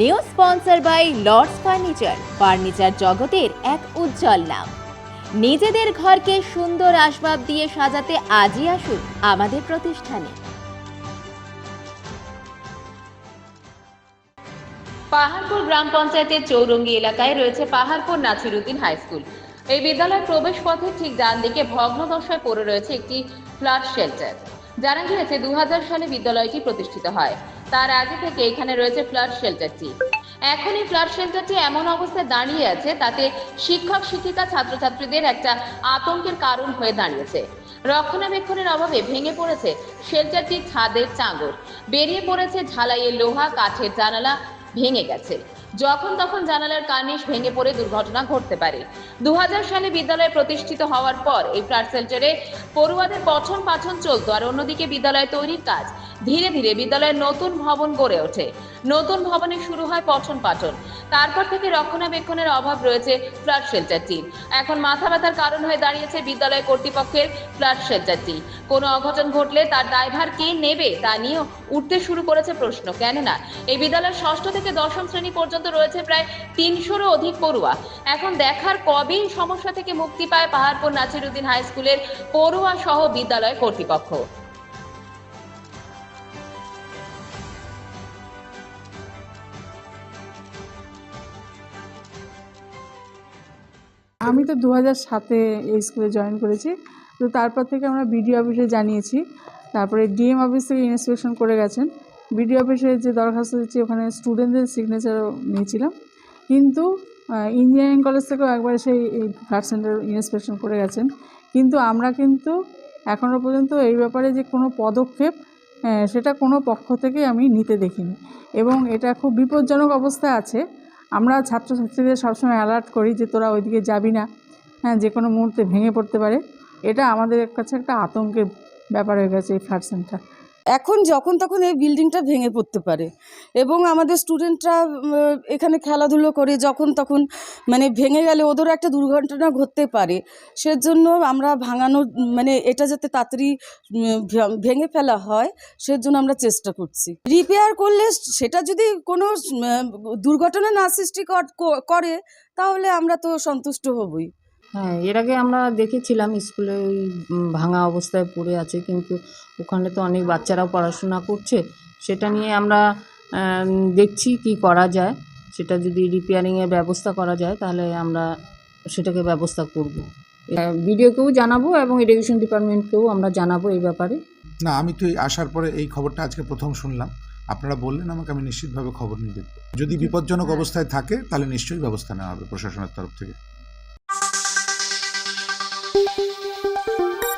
New sponsor by Lords furniture. Furniture জগতের এক উজ্জ্বল নাম। নিজেদের ঘরকে সুন্দর আসবাব দিয়ে সাজাতে আজই আসুন আমাদের প্রতিষ্ঠানে। পাহাড়পুর গ্রাম পঞ্চায়েতের চৌরঙ্গি এলাকায় রয়েছে পাহাড়পুর নাছিরুদ্দিন হাই স্কুল। এই বিদ্যালয়ের প্রবেশ পথের ঠিক ডান দিকে ভগ্নদশায় পড়ে রয়েছে একটি ফ্ল্যাট শেল্টার। জানা গিয়েছে দু হাজার সালে বিদ্যালয়টি প্রতিষ্ঠিত হয়। তার আগে থেকে এখানে রয়েছে ফ্ল্যাট শেল্টারটি। এখন এই ফ্ল্যাট শেল্টারটি এমন অবস্থায় দাঁড়িয়ে আছে তাতে শিক্ষক, শিক্ষিকা, ছাত্রছাত্রীদের একটা আতঙ্কের কারণ হয়ে দাঁড়িয়েছে। রক্ষণাবেক্ষণের অভাবে ভেঙে পড়েছে শেল্টারটির ছাদের চাঙর। বেরিয়ে পড়েছে ঝালাইয়ের লোহা, কাঠের জানালা ভেঙে গেছে। যখন তখন জানালার কার্নিশ ভেঙে পড়ে দুর্ঘটনা ঘটতে পারে। দু হাজার সালে বিদ্যালয় প্রতিষ্ঠিত হওয়ার পর এই ফ্লাট সেল্টারে পড়ুয়াদের পঠন পাঠন চলতো আর অন্যদিকে বিদ্যালয় তৈরির কাজ ধীরে ধীরে বিদ্যালয়ের নতুন ভবন গড়ে ওঠে। নতুন ভবনে শুরু হয় পঠন পাঠন। তারপর থেকে রক্ষণাবেক্ষণের অভাব রয়েছে ফ্ল্যাট শেল্টারটির এখন মাথা ব্যথার কারণ হয়ে দাঁড়িয়েছে বিদ্যালয় কর্তৃপক্ষের ফ্ল্যাট শেল্টারটি কোনো অঘটন ঘটলে তার দায়ভার কে নেবে তা নিয়েও উঠতে শুরু করেছে প্রশ্ন। কেননা, এই বিদ্যালয়ের ষষ্ঠ থেকে দশম শ্রেণি পর্যন্ত রয়েছে প্রায় তিনশোরও অধিক পড়ুয়া। এখন দেখার কবে এই সমস্যা থেকে মুক্তি পায় পাহাড়পুর নাছিরুদ্দিন হাই স্কুলের পড়ুয়া সহ বিদ্যালয় কর্তৃপক্ষ। আমি তো দু হাজার সাতে এই স্কুলে জয়েন করেছি। তো তারপর থেকে আমরা বিডিও অফিসে জানিয়েছি। তারপরে ডিএম অফিস থেকে ইন্সপেকশন করে গেছেন। বিডিও অফিসে যে দরখাস্ত দিচ্ছি, ওখানে স্টুডেন্টদের সিগনেচারও নিয়েছিলাম। কিন্তু ইঞ্জিনিয়ারিং কলেজ থেকেও একবার সেই এই ফ্ল্যাট সেন্টার ইন্সপেকশন করে গেছেন। কিন্তু আমরা কিন্তু এখনও পর্যন্ত এই ব্যাপারে যে কোনো পদক্ষেপ সেটা কোনো পক্ষ থেকেই আমি নিতে দেখিনি। এবং এটা খুব বিপজ্জনক অবস্থায় আছে। আমরা ছাত্রছাত্রীদের সবসময় অ্যালার্ট করি যে তোরা ওইদিকে যাবি না। হ্যাঁ যে কোনো মুহূর্তে ভেঙে পড়তে পারে। এটা আমাদের কাছে একটা আতঙ্কের ব্যাপার হয়ে গেছে এই ফ্ল্যাট সেন্টার এখন যখন তখন এই বিল্ডিংটা ভেঙে পড়তে পারে। এবং আমাদের স্টুডেন্টরা এখানে খেলাধুলো করে, যখন তখন মানে ভেঙে গেলে ওদেরও একটা দুর্ঘটনা ঘটতে পারে। সেজন্য আমরা ভাঙানোর মানে এটা যাতে তাড়াতাড়ি ভেঙে ফেলা হয়, সেজন্য আমরা চেষ্টা করছি। রিপেয়ার করলে সেটা যদি কোনো দুর্ঘটনা না সৃষ্টি কর- করে, তাহলে আমরা তো সন্তুষ্ট হবই। হ্যাঁ এর আগে আমরা দেখেছিলাম স্কুলে ওই ভাঙা অবস্থায় পড়ে আছে কিন্তু ওখানে তো অনেক বাচ্চারাও পড়াশোনা করছে। সেটা নিয়ে আমরা দেখছি কি করা যায়। সেটা যদি রিপেয়ারিংয়ের ব্যবস্থা করা যায় তাহলে আমরা সেটাকে ব্যবস্থা করব। ভিডিওকেও জানাব এবং এডুকেশন ডিপার্টমেন্টকেও আমরা জানাব এই ব্যাপারে। না আমি তো আসার পরে এই খবরটা আজকে প্রথম শুনলাম। আপনারা বললেন আমাকে আমি নিশ্চিতভাবে খবর নিয়ে দেখব। যদি বিপজ্জনক অবস্থায় থাকে তাহলে নিশ্চয়ই ব্যবস্থা নেওয়া হবে প্রশাসনের তরফ থেকে। フフフフ。